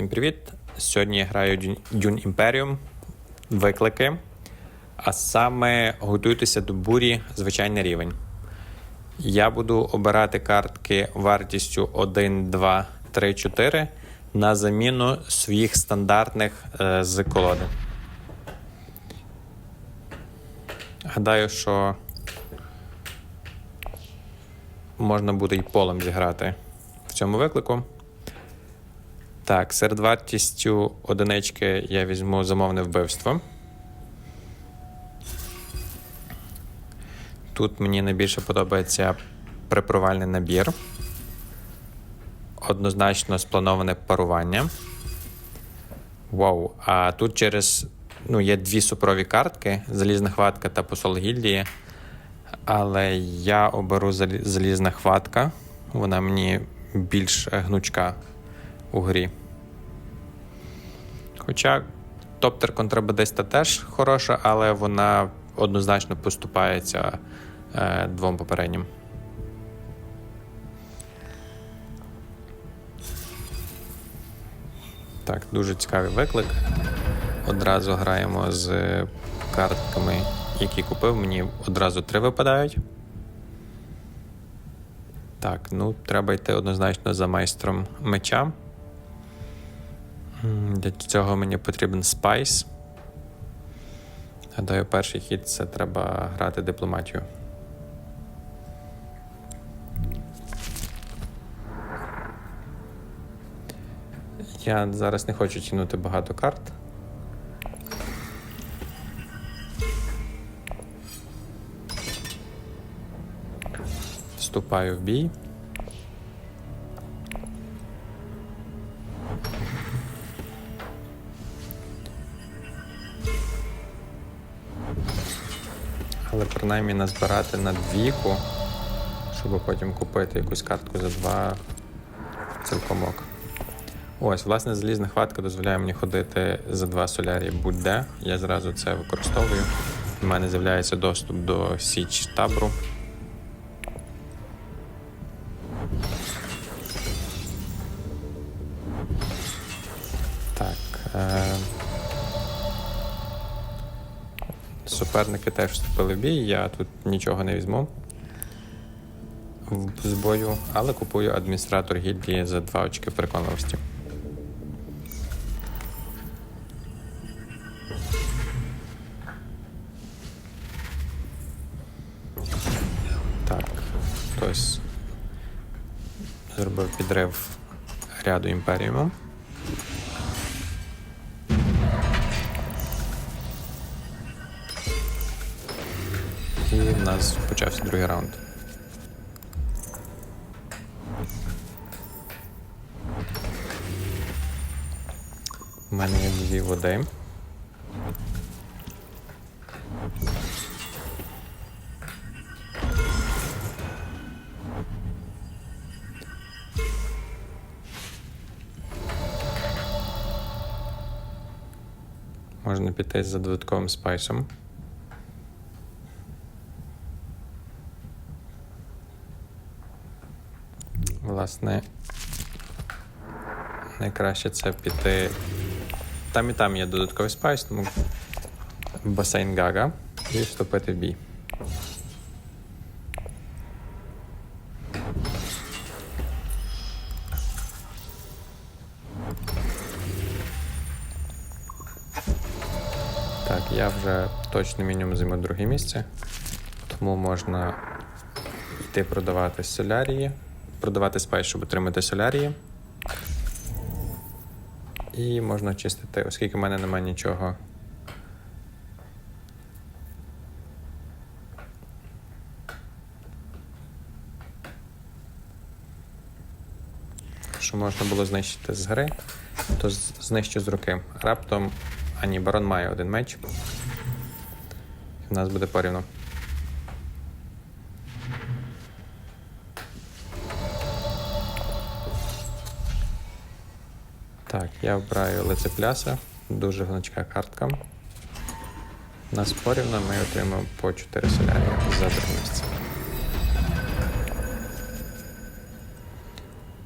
Всім привіт! Сьогодні я граю Dune- Imperium виклики. А саме готуйтеся до бурі звичайний рівень. Я буду обирати картки вартістю 1, 2, 3, 4 на заміну своїх стандартних е, з колоди. Гадаю, що можна буде і полем зіграти в цьому виклику. Так, серед вартістю одинички я візьму замовне вбивство. Тут мені найбільше подобається припровальний набір. Однозначно сплановане парування. Вау. А тут через ну, є дві супрові картки: залізна хватка та посол гільдії. Але я оберу залізна хватка. Вона мені більш е, гнучка у грі. Хоча топтер контрабандиста теж хороша, але вона однозначно поступається е, двом попереднім. Так, дуже цікавий виклик. Одразу граємо з картками, які купив. Мені одразу три випадають. Так, ну треба йти однозначно за майстром меча. Для цього мені потрібен спайс. Гадаю, перший хід це треба грати дипломатію. Я зараз не хочу тягнути багато карт. Вступаю в бій. Принаймні назбирати на двіку, щоб потім купити якусь картку за два цілком ок. Ось, власне, залізна хватка дозволяє мені ходити за два солярі будь-де. Я зразу це використовую. У мене з'являється доступ до січ табру. Суперники теж вступили в бій, я тут нічого не візьму з бою, але купую адміністратор гільдії за два очки переконливості. Так, хтось зробив підрив ряду імперіуму. І в нас почався другий раунд. У мене є дві води. Можна піти за додатковим спайсом. Власне, найкраще це піти. Там і там є додатковий спайс, тому басейн Гага і вступити в бій. Так, я вже точно мінімум займу друге місце, тому можна йти продавати солярії, продавати спайс, щоб отримати солярії. І можна чистити, оскільки в мене немає нічого. Що можна було знищити з гри, то знищу з руки. Раптом. А ні, барон має один меч. І в нас буде порівно. Так, я вбираю лицепляса, дуже гнучка картка. На спорівно ми отримаємо по 4 солярії за друге місце.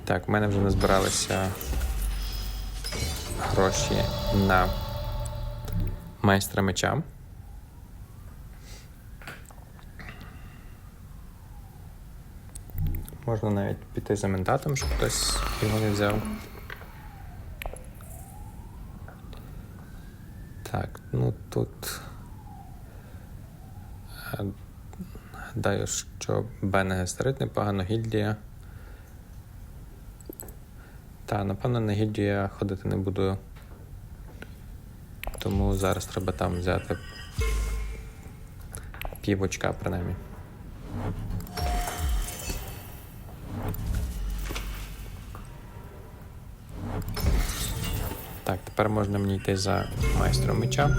Так, в мене вже назбиралися гроші на майстра меча. Можна навіть піти за ментатом, щоб хтось його не взяв. Так, ну тут. е, Гадаю, що Бенегестерит непогано, гільдія. Та, напевно, на гільдію я ходити не буду. Тому зараз треба там взяти півочка принаймні. Так, тепер можна мені йти за майстром меча.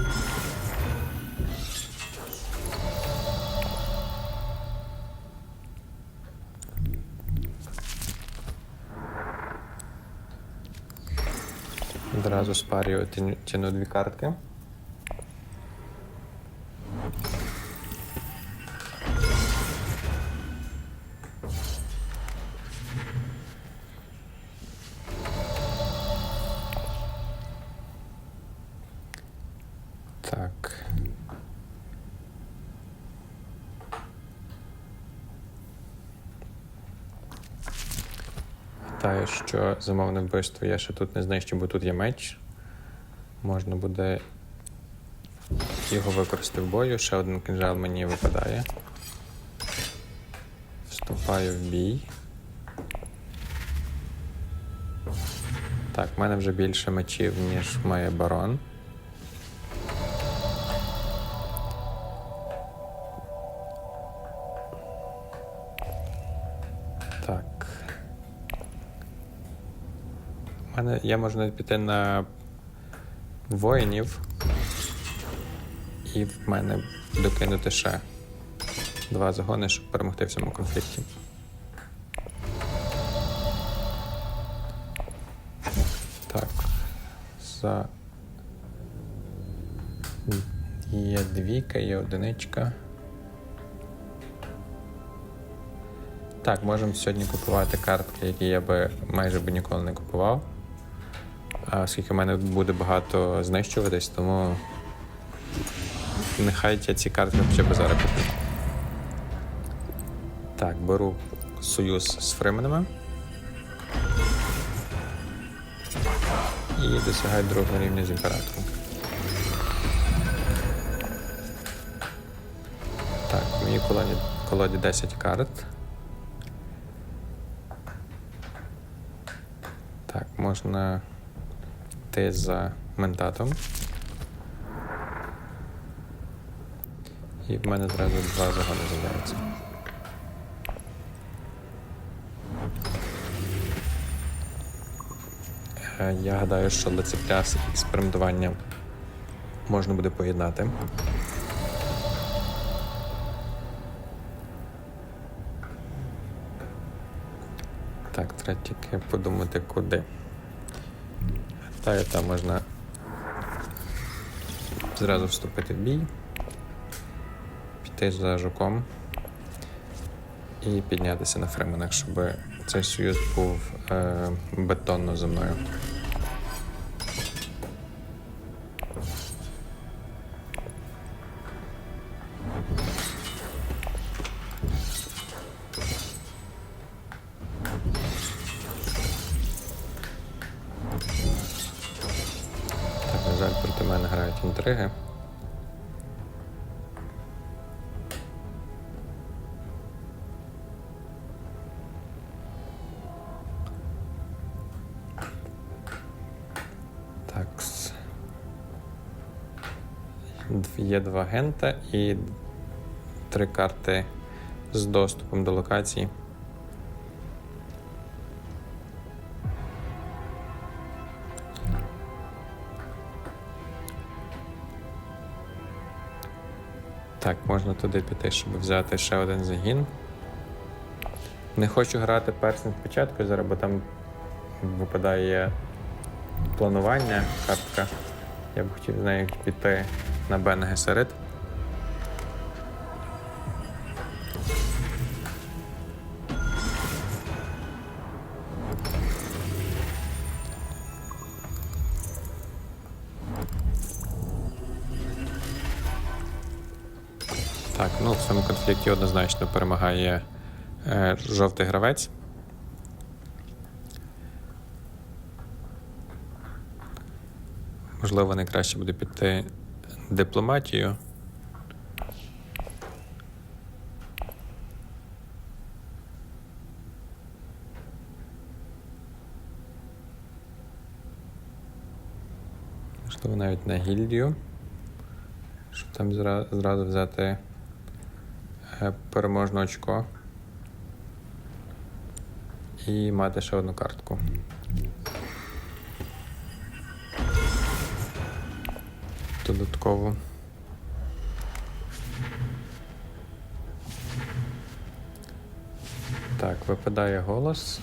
Одразу спарюю ціну дві картки. Вітаю, що замовне вбивство я ще тут не знищу, бо тут є меч. Можна буде його використати в бою. Ще один кинжал мені випадає. Вступаю в бій. Так, в мене вже більше мечів, ніж має барон. Мене я можу навіть піти на воїнів. І в мене докинути ще два загони, щоб перемогти в цьому конфлікті. Так. За. Є двійка, є одиничка. Так, можемо сьогодні купувати картки, які я би майже би ніколи не купував. Оскільки в мене буде багато знищуватись, тому нехай я ці картки хоча б зараз куплю. Так, беру союз з фрименами. І досягаю другого рівня з імператором. Так, в моїй колоді, колоді 10 карт. Так, можна йти за ментатом. І в мене зразу два загони з'являються. Е, Я гадаю, що лицепля з експериментуванням можна буде поєднати. Так, треба тільки подумати, куди. Та там можна зразу вступити в бій, піти за жуком і піднятися на фременах, щоб цей союз був е, бетонно за мною. Так. Є два гента і три карти з доступом до локації. Так, можна туди піти, щоб взяти ще один загін. Не хочу грати персень спочатку зараз, бо там випадає планування картка. Я б хотів з нею піти на Бен Гесерит. Так, ну в цьому конфлікті однозначно перемагає е, жовтий гравець. Можливо, найкраще буде піти дипломатію. Можливо, навіть на гільдію, щоб там зразу взяти е, переможне очко і мати ще одну картку. Додатково. Так, випадає голос.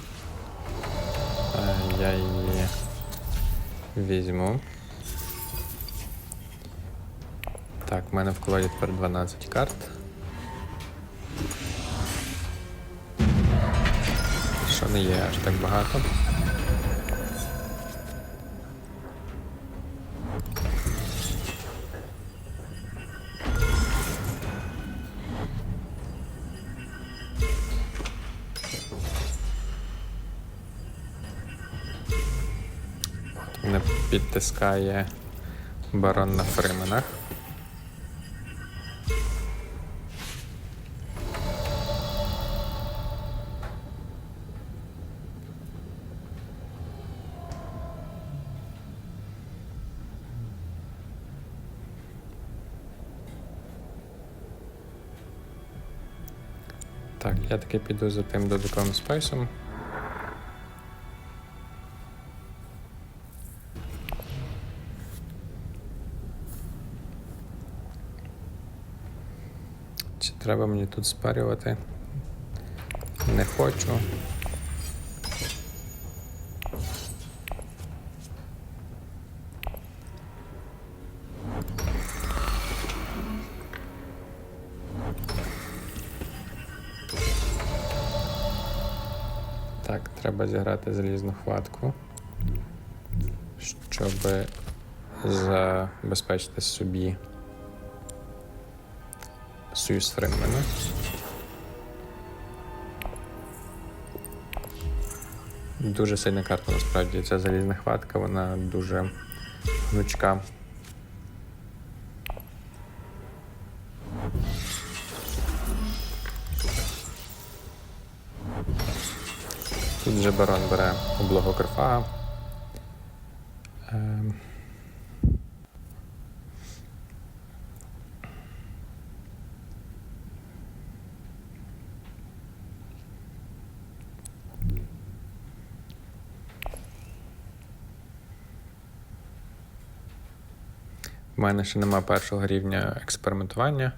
Я її візьму. Так, в мене в колоді тепер 12 карт. Що не є аж так багато. Підтискає барон на фрименах. Так, я таки піду за тим додатковим спейсом. Треба мені тут спарювати? Не хочу. Так, треба зіграти залізну хватку, щоб забезпечити собі союз з Фрименами. Дуже сильна карта насправді. Ця залізна хватка, вона дуже гнучка. Тут же барон бере облогу Карфага. У мене ще нема першого рівня експериментування,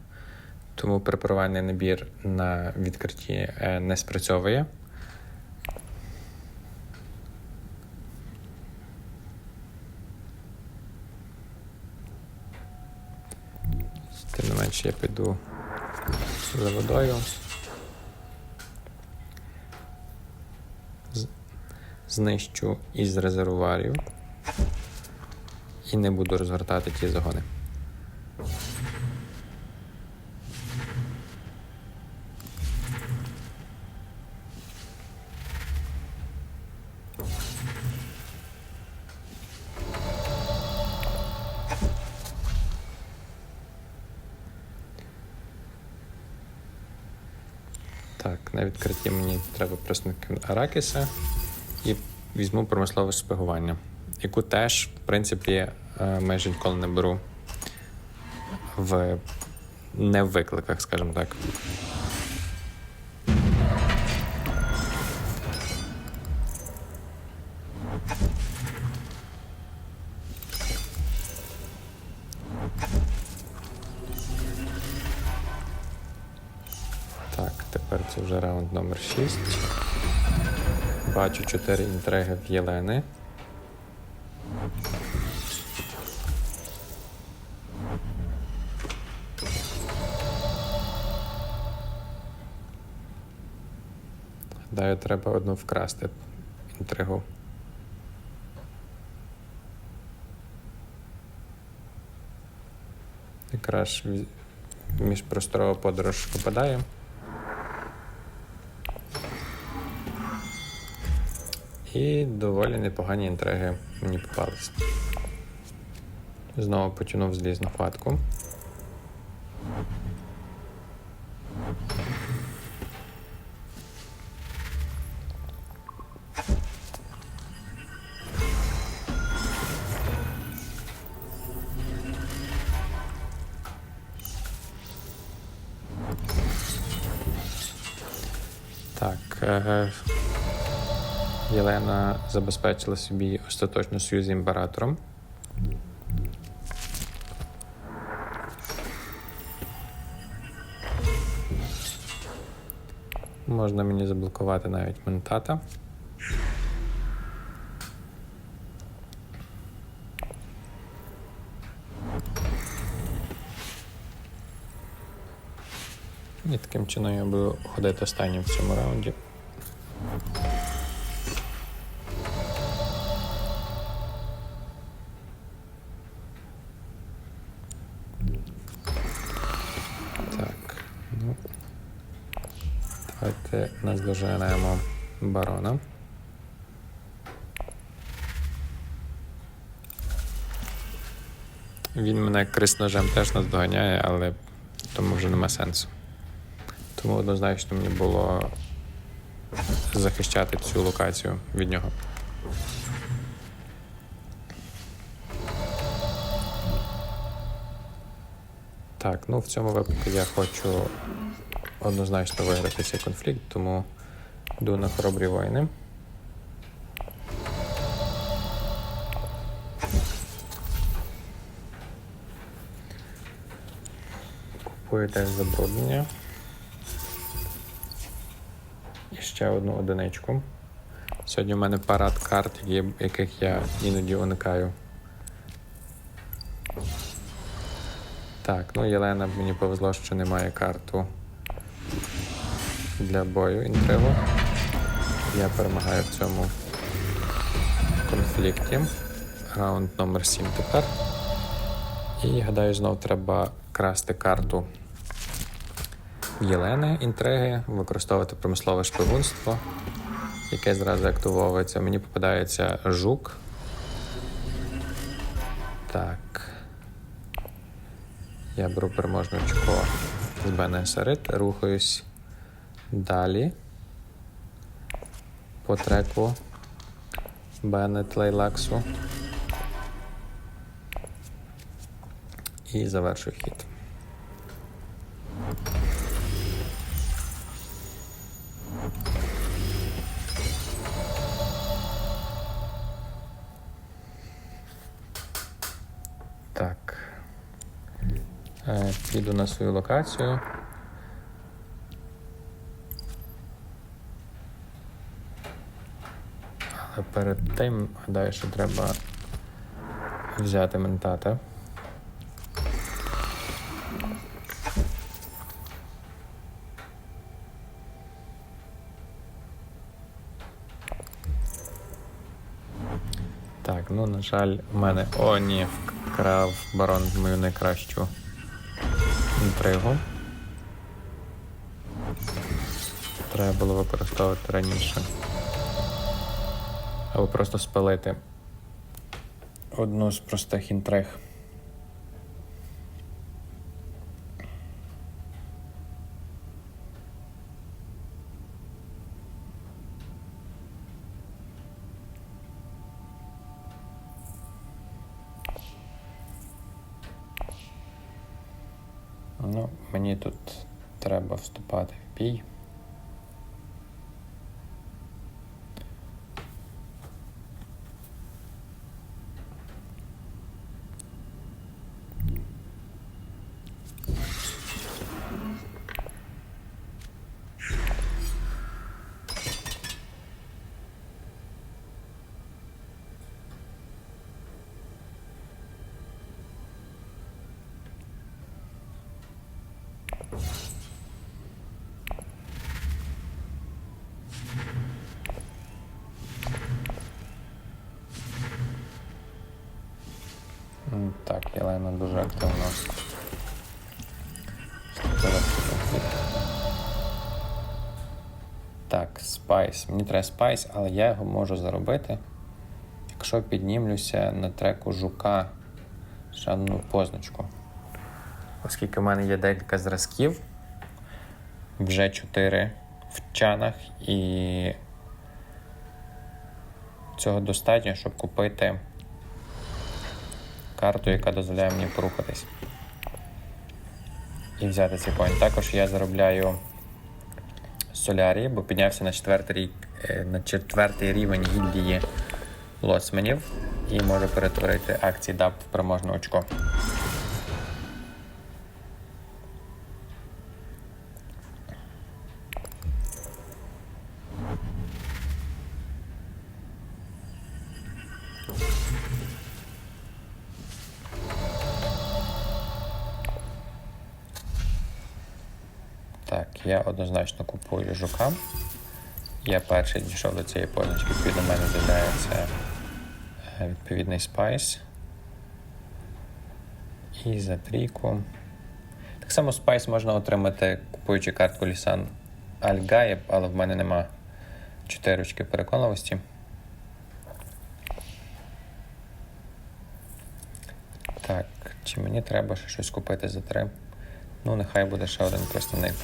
тому препарувальний набір на відкритті е, не спрацьовує. Тим не менше я піду за водою. Знищу із резервуарів і не буду розгортати ті загони. Так, на відкритті мені треба представники Аракіса і візьму промислове шпигування, яку теж, в принципі, майже ніколи не беру в не в викликах, скажімо так. Так, тепер це вже раунд номер 6. Бачу 4 інтриги в Єлени. Гадаю, треба одну вкрасти інтригу. Якраз міжпросторова подорож випадає. І доволі непогані інтриги мені попались. Знову потягнув злізну хватку. Єлена забезпечила собі остаточно союз з імператором. Можна мені заблокувати навіть ментата. І таким чином я буду ходити останнім в цьому раунді. Давайте наздоженемо барона. Він мене крисножем теж наздоганяє, але тому вже нема сенсу. Тому однозначно мені було захищати цю локацію від нього. Так, ну в цьому випадку я хочу однозначно виграти цей конфлікт, тому йду на хоробрі воїни. Купую теж забруднення. І ще одну одиничку. Сьогодні в мене парад карт, яких я іноді уникаю. Так, ну Єлена мені повезло, що немає карту для бою інтригу. Я перемагаю в цьому конфлікті. Раунд номер 7 тепер. І гадаю, знов треба красти карту Єлени інтриги, використовувати промислове шпигунство, яке зразу активовується. Мені попадається жук. Так. Я беру переможне очко з Бене Сарит, рухаюсь далі по треку Беннет Лейлаксу. І завершую хід. Так. Е, Піду на свою локацію. Але перед тим гадаю, що треба взяти ментата. Так, ну на жаль, у мене. О, ні, вкрав барон мою найкращу інтригу. Треба було використовувати раніше. Або просто спалити одну з простих інтриг. Ну, мені тут треба вступати в бій. Так, спайс. Мені треба спайс, але я його можу заробити, якщо піднімлюся на треку жука одну позначку. Оскільки в мене є декілька зразків, вже 4 в чанах, і цього достатньо, щоб купити карту, яка дозволяє мені порухатись. І взяти цей коін. Також я заробляю солярії, бо піднявся на четвертий рік, е, на четвертий рівень гільдії лоцманів і можу перетворити акції DAP в переможне очко. Я однозначно купую жука. Я перший дійшов до цієї позначки, в мене з'являється е, відповідний спайс. І за трійку. Так само спайс можна отримати, купуючи картку Лісан Альгаєб, але в мене нема чотирочки переконливості. Так, чи мені треба ще щось купити за три? Ну, нехай буде ще один представник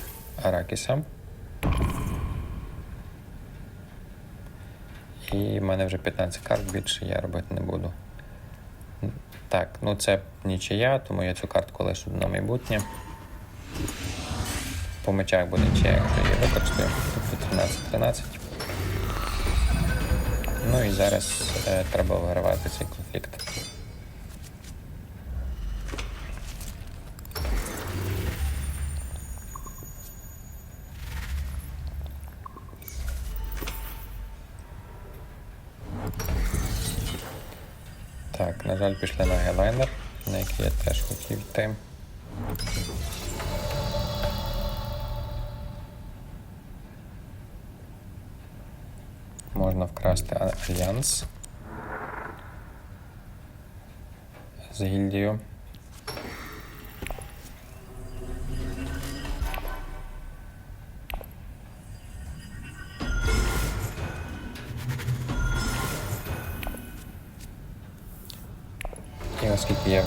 Аракіса. І в мене вже 15 карт, більше я робити не буду. Так, ну це нічия, тому я цю картку лишу на майбутнє. По мечах буде нічия, якщо її використаю. Тобто 13-13. Ну і зараз е, треба вигравати цей конфлікт. Так, на жаль, пішли на гелайнер, на який я теж хотів йти. Можна вкрасти альянс з гільдією.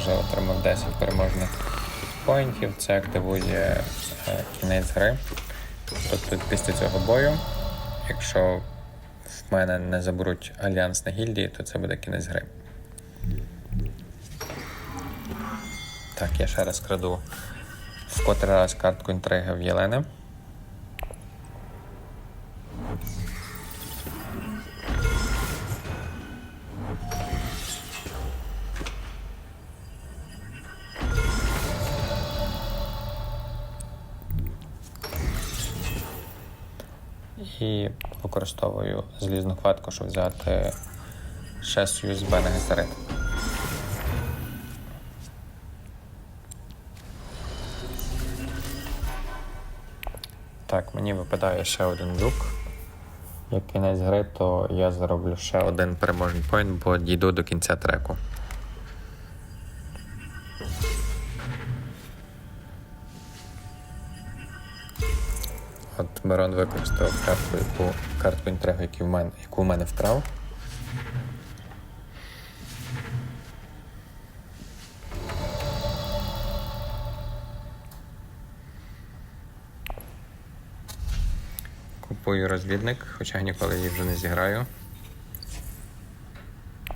Вже отримав 10 переможних поінтів, це активує е, кінець гри. Тобто після цього бою, якщо в мене не заберуть альянс на гільдії, то це буде кінець гри. Так, я ще раз краду в котрий раз картку інтриги в Єлени. І використовую злізну хватку, щоб взяти ще союз Б на гестерит. Так, мені випадає ще один жук. Як кінець гри, то я зароблю ще один переможний поінт, бо дійду до кінця треку. От використав картку, яку, картку мене, яку в мене вкрав. Купую розвідник, хоча ніколи її вже не зіграю.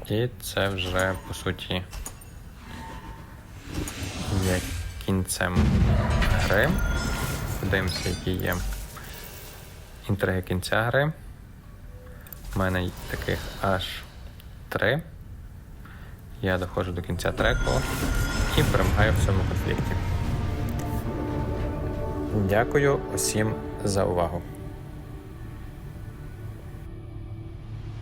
І це вже по суті є кінцем гри. Подивимося, які є інтриги кінця гри. У мене таких аж три. Я доходжу до кінця треку і перемагаю в цьому конфлікті. Дякую усім за увагу.